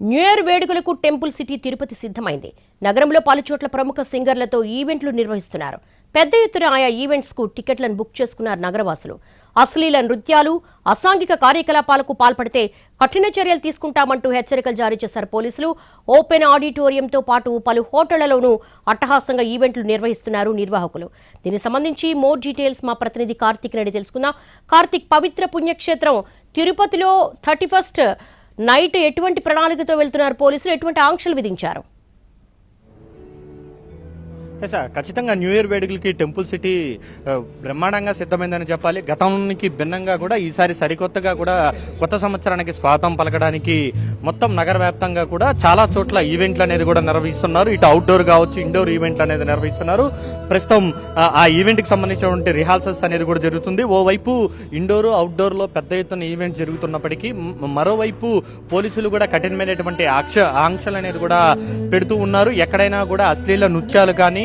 New year వేడుకలకు temple city Tirupati సిద్ధమైంది. నగరంలో పలుచోట్ల ప్రముఖ సింగర్లతో ఈవెంట్లు నిర్వహిస్తున్నారు. పెద్ద ఎత్తున ఆయా ఈవెంట్స్కు టికెట్లను బుక్ చేసుకున్నారు నగరవాసులు. అశ్లీల నృత్యాలు అసాంఘిక కార్యకలాపాలకు పాల్పడితే కఠిన చర్యలు తీసుకుంటామంటూ హెచ్చరికలు జారీ చేశారు పోలీసులు. ఓపెన్ ఆడిటోరియంతో పాటు పలు హోటళ్ళలోనూ అట్టహాసంగా ఈవెంట్లు నిర్వహిస్తున్నారు నిర్వాహకులు. దీనికి సంబంధించి మోర్ డీటెయిల్స్ మా ప్రతినిధి కార్తిక్ రెడ్డి తెలుసుకుందాం. కార్తిక్ పవిత్ర పుణ్యక్షేత్రం తిరుపతిలో థర్టీ ఫస్ట్ నైట్ ఎటువంటి ప్రణాళికతో వెళ్తున్నారు పోలీసులు? ఎటువంటి ఆంక్షలు విధించారు? సార్ ఖచ్చితంగా న్యూ ఇయర్ వేడుకలకి టెంపుల్ సిటీ బ్రహ్మాండంగా సిద్ధమైందని చెప్పాలి. గతానికి భిన్నంగా కూడా ఈసారి సరికొత్తగా కూడా కొత్త సంవత్సరానికి స్వాతం పలకడానికి మొత్తం నగర వ్యాప్తంగా కూడా చాలా చోట్ల ఈవెంట్లు అనేది కూడా నిర్వహిస్తున్నారు. ఇటు అవుట్డోర్ కావచ్చు ఇండోర్ ఈవెంట్లు అనేది నిర్వహిస్తున్నారు. ప్రస్తుతం ఆ, ఈవెంట్కి సంబంధించినటువంటి రిహార్సల్స్ అనేది కూడా జరుగుతుంది. ఓవైపు ఇండోర్ అవుట్డోర్లో పెద్ద ఎత్తున ఈవెంట్ జరుగుతున్నప్పటికీ మరోవైపు పోలీసులు కూడా కఠినమైనటువంటి ఆక్ష ఆంక్షలు అనేది కూడా పెడుతూ ఉన్నారు. ఎక్కడైనా కూడా అశ్లీల నృత్యాలు కానీ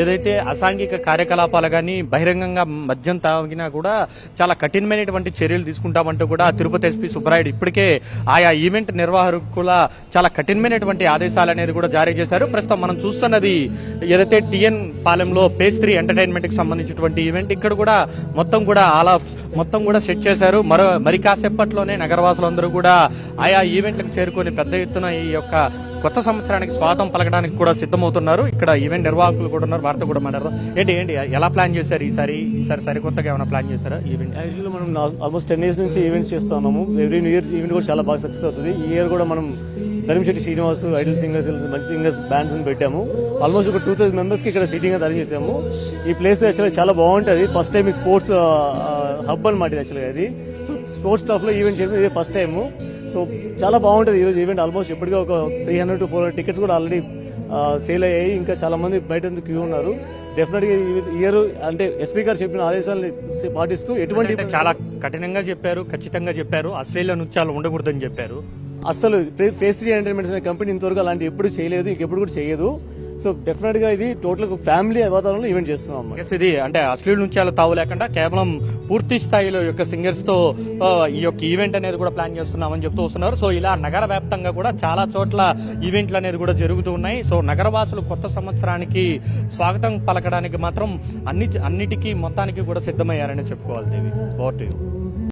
ఏదైతే అసాంఘిక కార్యకలాపాలు కానీ బహిరంగంగా మద్యం తాగినా కూడా చాలా కఠినమైనటువంటి చర్యలు తీసుకుంటామంటూ కూడా తిరుపతి ఎస్పీ సుబ్బరాయుడు ఇప్పటికే ఆయా ఈవెంట్ నిర్వాహకుల చాలా కఠినమైనటువంటి ఆదేశాలు అనేది కూడా జారీ చేశారు. ప్రస్తుతం మనం చూస్తున్నది ఏదైతే టిఎన్ పాలెంలో పేస్త్రీ ఎంటర్టైన్మెంట్కి ఎంటర్టైన్మెంట్కి సంబంధించినటువంటి ఈవెంట్ ఇక్కడ కూడా మొత్తం కూడా ఆల్ ఆఫ్ మొత్తం కూడా సెట్ చేశారు. మరో మరి కాసేపట్లోనే నగరవాసులందరూ కూడా ఆయా ఈవెంట్లకు చేరుకొని పెద్ద ఎత్తున ఈ యొక్క కొత్త సంవత్సరానికి స్వాగతం పలకడానికి కూడా సిద్ధమవుతున్నారు. ఇక్కడ ఈవెంట్ నిర్వాహకులు కూడా ఉన్నారు వారితో కూడా మాట్లాడదాం. ఏంటి ఏంటి ఎలా ప్లాన్ చేశారు ఈసారి? ఈసారి సరికొత్తగా ఏమైనా ప్లాన్ చేశారా ఈవెంట్? యాక్చువల్లీ మనం ఆల్మోస్ట్ టెన్ ఇయర్స్ నుంచి ఈవెంట్స్ చేస్తున్నాము ఎవ్రీ న్యూ ఇయర్ ఈవెంట్ కూడా చాలా బాగా సక్సెస్ అవుతుంది. ఈ ఇయర్ కూడా మనం ధర్మశెట్టి శ్రీనివాస్ ఐడల్ సింగర్స్ మంచి సింగర్స్ బ్యాండ్స్ అని పెట్టాము. ఆల్మోస్ట్ ఒక టూ థౌసండ్ మెంబర్స్కి ఇక్కడ సీటింగ్ అరేంజ్ చేసాము. ఈ ప్లేస్ యాక్చువల్గా చాలా బాగుంటుంది. ఫస్ట్ టైం ఈ స్పోర్ట్స్ హబ్ అనమాట ఇది యాక్చువల్గా ఇది సో స్పోర్ట్స్ స్టాఫ్లో ఈవెంట్ చేయడం ఇది ఫస్ట్ టైము సో చాలా బాగుంటుంది ఈరోజు ఈవెంట్ ఆల్మోస్ట్ ఇప్పటికే ఒక three hundred to four hundred tickets కూడా ఆల్రెడీ సేల్ అయ్యాయి. ఇంకా చాలా మంది బయట క్యూ ఉన్నారు. డెఫినెట్గా ఇయర్ అంటే ఎస్పీ గారు చెప్పిన ఆదేశాలను పాటిస్తూ ఎటువంటి చాలా కఠినంగా చెప్పారు ఖచ్చితంగా చెప్పారు. అశ్లీల నృత్యాలు ఉండకూడదని చెప్పారు. అసలు ఫేస్ త్రీ ఎంటర్టైన్మెంట్స్ అనే కంపెనీ ఇంతవరకు అలాంటి ఎప్పుడు చేయలేదు ఇంకెప్పుడు కూడా చేయదు. సో డెఫినెట్గా ఇది టోటల్ ఫ్యామిలీ వాతావరణంలో ఈవెంట్ చేస్తున్నాం ఇది అంటే అశ్లీల నృత్యాలు తావు లేకుండా కేవలం పూర్తి స్థాయిలో యొక్క సింగర్స్తో ఈ యొక్క ఈవెంట్ అనేది కూడా ప్లాన్ చేస్తున్నామని చెప్తూ వస్తున్నారు. సో ఇలా నగర వ్యాప్తంగా కూడా చాలా చోట్ల ఈవెంట్లు అనేది కూడా జరుగుతూ ఉన్నాయి. సో నగరవాసులు కొత్త సంవత్సరానికి స్వాగతం పలకడానికి మాత్రం అన్ని అన్నిటికీ మొత్తానికి కూడా సిద్ధమయ్యారని చెప్పుకోవాలి దేవి. Over to